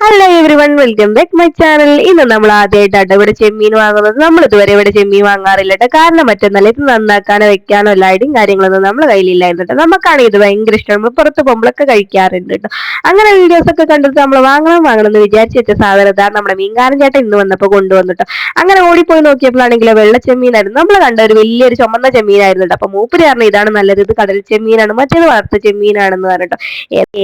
Hello everyone welcome back my channel ഇന്ന് നമ്മൾ ആദ്യമായിട്ടാണ് ഇവിടെ ചെമ്മീൻ വാങ്ങുന്നത്. നമ്മൾ ഇതുവരെ ഇവിടെ ചെമ്മീൻ വാങ്ങാറില്ല കേട്ടോ കാരണം മറ്റൊന്നല്ല ഇത് നന്നാക്കാനോ വെക്കാനോ ഐഡിയും കാര്യങ്ങളൊന്നും നമ്മൾ കയ്യിലില്ലായിരുന്നു കേട്ടോ നമുക്കാണ് ഇത് ഭയങ്കര ഇഷ്ടം. നമ്മൾ പുറത്ത് പോകുമ്പോഴൊക്കെ കഴിക്കാറുണ്ട് കേട്ടോ അങ്ങനെ വീഡിയോസ് ഒക്കെ കണ്ടിട്ട് നമ്മൾ വാങ്ങണം വാങ്ങണം എന്ന് വിചാരിച്ച് വെച്ച ഇതാണ് നമ്മുടെ മീൻകാരൻ ചേട്ടൻ ഇന്ന് വന്നപ്പോൾ കൊണ്ടുവന്നിട്ട് അങ്ങനെ ഓടിപ്പോയി നോക്കിയപ്പോഴാണെങ്കിൽ വെള്ള ചെമ്മീനായിരുന്നു. നമ്മൾ കണ്ട ഒരു വലിയൊരു ചുമന്ന ചെമ്മീനായിരുന്നു കേട്ടോ അപ്പൊ മൂപ്പര് പറഞ്ഞു ഇതാണ് നല്ലത്. ഇത് കടൽ ചെമ്മീനാണ്. മറ്റേത് വളർത്ത ചെമ്മീനാണെന്ന് പറഞ്ഞിട്ടോ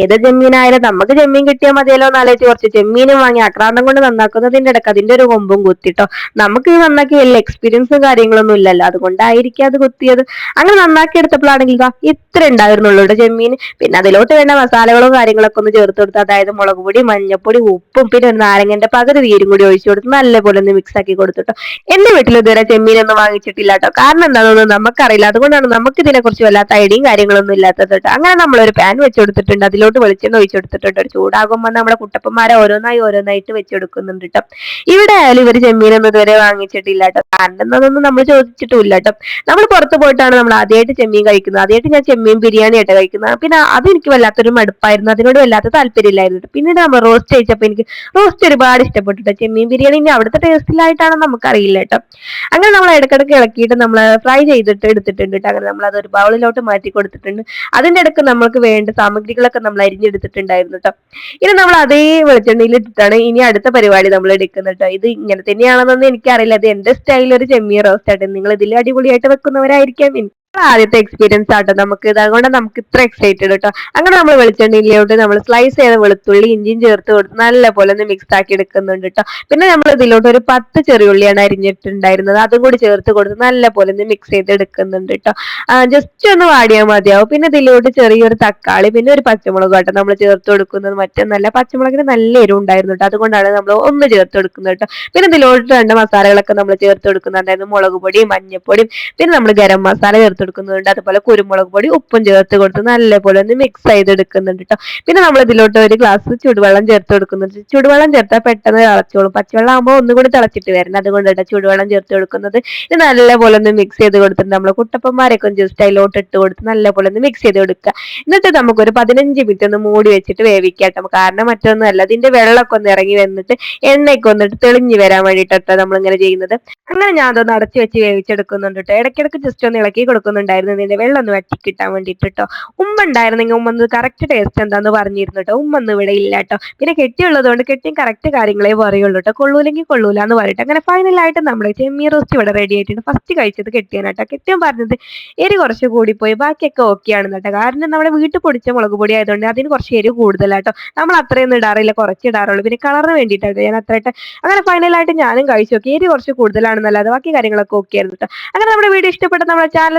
ഏത് ചെമ്മീനായാലും നമുക്ക് ചെമ്മീൻ കിട്ടിയാൽ മതിയല്ലോ എന്നാലോചിച്ച് കുറച്ച് ചെമ്മീനും വാങ്ങി ആക്രാന്തം കൊണ്ട് നന്നാക്കുന്നതിന്റെ ഇടയ്ക്ക് അതിന്റെ ഒരു കൊമ്പും കുത്തിട്ടോ. നമുക്ക് ഇത് നന്നാക്കി വലിയ എക്സ്പീരിയൻസും കാര്യങ്ങളൊന്നും ഇല്ലല്ലോ. അതുകൊണ്ടായിരിക്കും അത് കുത്തിയത്. അങ്ങനെ നന്നാക്കി എടുത്തപ്പോഴാണെങ്കിൽ ഇത്ര ഉണ്ടായിരുന്നുള്ളൂ ചെമ്മീൻ. പിന്നെ അതിലോട്ട് വേണ്ട മസാലകളും കാര്യങ്ങളൊക്കെ ഒന്ന് ചേർത്ത് കൊടുത്ത് അതായത് മുളക് പൊടി മഞ്ഞപ്പൊടി ഉപ്പും പിന്നെ ഒരു നാരങ്ങന്റെ പകുതി തീരും കൂടി ഒഴിച്ചു കൊടുത്ത് നല്ലപോലെ ഒന്ന് മിക്സ് ആക്കി കൊടുത്തിട്ടോ. എന്റെ വീട്ടിൽ ഇതുവരെ ചെമ്മീനൊന്നും വാങ്ങിച്ചിട്ടില്ല കേട്ടോ. കാരണം എന്താണെന്നൊന്നും നമുക്കറിയില്ല. അതുകൊണ്ടാണ് നമുക്ക് ഇതിനെ കുറിച്ച് വല്ലാത്ത ഐഡിയയും കാര്യങ്ങളൊന്നും ഇല്ലാത്തത് കേട്ടോ. അങ്ങനെ നമ്മളൊരു പാൻ വെച്ച് കൊടുത്തിട്ടുണ്ട്. അതിലോട്ട് വെളിച്ചെണ്ണ ഒഴിച്ചു കൊടുത്തിട്ടുണ്ട്. ചൂടാകുമ്പോൾ നമ്മുടെ കുട്ടപ്പന്മാരെ ഓരോന്നായി ഓരോന്നായിട്ട് വെച്ചെടുക്കുന്നുണ്ട് കേട്ടോ ഇവിടെ ആയാലും ഇവർ ചെമ്മീനൊന്നും ഇതുവരെ വാങ്ങിച്ചിട്ടില്ല കേട്ടോ. കാരണം എന്നതൊന്നും നമ്മൾ ചോദിച്ചിട്ടില്ല കേട്ടോ നമ്മൾ പുറത്ത് പോയിട്ടാണ് നമ്മൾ ആദ്യമായിട്ട് ചെമ്മീൻ കഴിക്കുന്നത്. ആദ്യമായിട്ട് ഞാൻ ചെമ്മീൻ ബിരിയാണി ആയിട്ട് കഴിക്കുന്നത്. പിന്നെ അത് എനിക്ക് വല്ലാത്തൊരു മടുപ്പായിരുന്നു. അതിനോട് വല്ലാത്ത താല്പര്യമില്ലായിരുന്നു പിന്നെ നമ്മൾ റോസ്റ്റ് കഴിച്ചപ്പോൾ എനിക്ക് റോസ്റ്റ് ഒരുപാട് ഇഷ്ടപ്പെട്ടു കേട്ടോ ചെമ്മീൻ ബിരിയാണി ഇനി അവിടുത്തെ ടേസ്റ്റിലായിട്ടാണ് നമുക്കറിയില്ല കേട്ടോ. അങ്ങനെ നമ്മൾ ഇടക്കിടക്ക് ഇളക്കിയിട്ട് നമ്മൾ ഫ്രൈ ചെയ്തിട്ട് എടുത്തിട്ടുണ്ട് കേട്ടോ. അങ്ങനെ നമ്മൾ അത് ഒരു ബൗളിലോട്ട് മാറ്റി കൊടുത്തിട്ടുണ്ട്. അതിന്റെ ഇടയ്ക്ക് നമ്മൾക്ക് വേണ്ട സാമഗ്രികളൊക്കെ നമ്മൾ അരിഞ്ഞെടുത്തിട്ടുണ്ടായിരുന്നു കേട്ടോ. ഇനി നമ്മൾ അതേ വെളിച്ചെണ്ണയിൽ ഇട്ടിട്ടാണ് ഇനി അടുത്ത പരിപാടി നമ്മൾ എടുക്കുന്നത് കേട്ടോ ഇത് ഇങ്ങനെ തന്നെയാണെന്നൊന്നും എനിക്കറിയില്ല. അത് എന്റെ സ്റ്റൈൽ ഒരു ചെമ്മീൻ റോസ്റ്റ് ആയിട്ട് നിങ്ങൾ ഇതിൽ അടിപൊളിയായിട്ട് വെക്കുന്നവരായിരിക്കാം. ആദ്യത്തെ എക്സ്പീരിയൻസ് ആട്ടോ നമുക്ക്. അതുകൊണ്ട് നമുക്ക് ഇത്ര എക്സൈറ്റഡ് കേട്ടോ അങ്ങനെ നമ്മൾ വെളിച്ചെണ്ണയിലോട്ട് നമ്മൾ സ്ലൈസ് ചെയ്ത വെളുത്തുള്ളി ഇഞ്ചിയും ചേർത്ത് കൊടുത്ത് നല്ല പോലെ ഒന്ന് മിക്സ് ആക്കി എടുക്കുന്നുണ്ട് കേട്ടോ പിന്നെ നമ്മൾ ഇതിലോട്ട് ഒരു പത്ത് ചെറിയുള്ളിയാണ് അരിഞ്ഞിട്ടുണ്ടായിരുന്നത്. അതും കൂടി ചേർത്ത് കൊടുത്ത് നല്ല പോലെ ഒന്ന് മിക്സ് ചെയ്ത് എടുക്കുന്നുണ്ട് കേട്ടോ ജസ്റ്റ് ഒന്ന് വാടിയാൽ മതിയാവും. പിന്നെ ഇതിലോട്ട് ചെറിയൊരു തക്കാളി പിന്നെ ഒരു പച്ചമുളക് കേട്ടോ നമ്മൾ ചേർത്ത് കൊടുക്കുന്നത്. മറ്റേ നല്ല പച്ചമുളകിന് നല്ല എരിവ് ഉണ്ടായിരുന്നു കേട്ടോ അതുകൊണ്ടാണ് നമ്മൾ ഒന്ന് ചേർത്ത് കൊടുക്കുന്നത് കേട്ടോ പിന്നെ ഇതിലോട്ട് രണ്ട് മസാലകളൊക്കെ നമ്മൾ ചേർത്ത് കൊടുക്കുന്നുണ്ടായിരുന്നു. മുളക് പൊടിയും മഞ്ഞപ്പൊടിയും. പിന്നെ നമ്മൾ ഗരം മസാല ചേർത്ത് കൊടുക്കുന്നുണ്ട് അതുപോലെ കുരുമുളക് പൊടി ഉപ്പും ചേർത്ത് കൊടുത്ത് നല്ലപോലെ ഒന്ന് മിക്സ് ചെയ്തെടുക്കുന്നുണ്ട് കേട്ടോ പിന്നെ നമ്മൾ ഇതിലോട്ട് ഒരു ഗ്ലാസ് ചുടുവെള്ളം ചേർത്ത് കൊടുക്കുന്നുണ്ട്. ചുടുവെള്ളം ചേർത്താൽ പെട്ടെന്ന് തിളച്ചോളും. പച്ചവെള്ളം ആകുമ്പോൾ ഒന്നുകൂടി തിളച്ചിട്ട് വരണം. അതുകൊണ്ട് കേട്ടോ ചുടുവെള്ളം ചേർത്ത് കൊടുക്കുന്നത്. ഇത് നല്ലപോലെ ഒന്ന് മിക്സ് ചെയ്ത് കൊടുത്തിട്ട് നമ്മൾ കുട്ടപ്പന്മാരൊക്കെ ജസ്റ്റ് അതിലോട്ട് ഇട്ട് കൊടുത്ത് നല്ലപോലെ ഒന്ന് മിക്സ് ചെയ്ത് കൊടുക്കുക. എന്നിട്ട് നമുക്കൊരു പതിനഞ്ച് മിനിറ്റ് ഒന്ന് മൂടി വെച്ചിട്ട് വേവിക്കാട്ടോ കാരണം മറ്റൊന്നും അല്ല അതിന്റെ വെള്ളമൊക്കെ ഒന്ന് ഇറങ്ങി വന്നിട്ട് എണ്ണയൊക്കെ വന്നിട്ട് തെളിഞ്ഞു വരാൻ വേണ്ടിയിട്ടോ നമ്മൾ ഇങ്ങനെ ചെയ്യുന്നത്. അങ്ങനെ ഞാൻ അതൊന്ന് അടച്ചു വെച്ച് വേവിച്ചെടുക്കുന്നുണ്ട് കേട്ടോ ഇടയ്ക്കിടയ്ക്ക് ജസ്റ്റ് ഒന്ന് ഇളക്കി കൊടുക്കുന്നുണ്ടായിരുന്നു ഇതിന്റെ വെള്ളം ഒന്ന് വെട്ടി കിട്ടാൻ വേണ്ടിയിട്ട് കേട്ടോ ഉമ്മ ഉണ്ടായിരുന്നെങ്കിൽ ഉമ്മ ഒന്ന് കറക്റ്റ് ടേസ്റ്റ് എന്താന്ന് പറഞ്ഞിരുന്നു കേട്ടോ ഉമ്മ ഒന്നും ഇവിടെ ഇല്ല കേട്ടോ പിന്നെ കെട്ടിയുള്ളത് കൊണ്ട് കെട്ടിയും കറക്റ്റ് കാര്യങ്ങളെ പറയുള്ളൂ കേട്ടോ കൊള്ളൂലെങ്കിൽ കൊള്ളൂല എന്ന് പറയട്ടെ. അങ്ങനെ ഫൈനലായിട്ട് നമ്മുടെ ചെമ്മീ റോസ്റ്റ് ഇവിടെ റെഡി ആയിട്ടുണ്ട്. ഫസ്റ്റ് കഴിച്ചത് കെട്ടിയാനാട്ടോ കേട്ടോ കെട്ടിയും പറഞ്ഞത് എരി കുറച്ച് പോയി ബാക്കിയൊക്കെ ഓക്കെ ആണെന്ന് കേട്ടോ കാരണം നമ്മുടെ വീട്ടിൽ പൊടിച്ച മുളക് പൊടി ആയതുകൊണ്ട് അതിന് കുറച്ച് എരി കൂടുതലാട്ടോ നമ്മൾ അത്രയൊന്നും ഇടാറില്ല. കുറച്ച് ഇടാറുള്ളൂ. പിന്നെ കളറിന് വേണ്ടിയിട്ടാണ് ഞാൻ അത്രയായിട്ട് അങ്ങനെ ഫൈനലായിട്ട് ഞാനും കഴിച്ചു നോക്കി. എരി കുറച്ച് കൂടുതലാണെന്നല്ലാതെ ബാക്കി കാര്യങ്ങളൊക്കെ ഓക്കെ ആയിരുന്നു കേട്ടോ അങ്ങനെ നമ്മുടെ വീഡിയോ ഇഷ്ടപ്പെട്ട നമ്മുടെ ചാനൽ